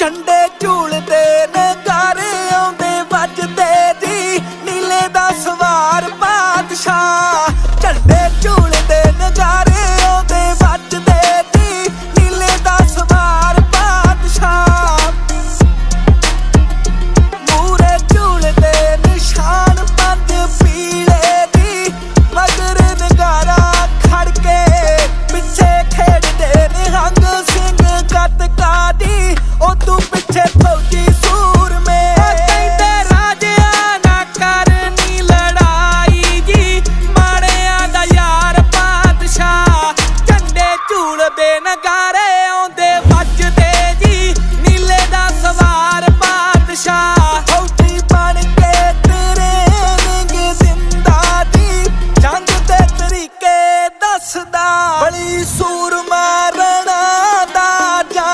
ਝੰਡੇ ਝੂਲਦੇ ਨੇ ਨਗਾਰੇ ਆਉਂਦੇ ਵੱਜਦੇ ਜੀ। ਨੀਲੇ ਦਾ ਸਵਾਰ ਬਾਦਸ਼ਾਹ ਹੌਟੀ ਬਣ ਕੇ ਤੇਰੇ ਤਰੀਕੇ ਦੱਸਦਾ। ਬੜੀ ਸੂਰ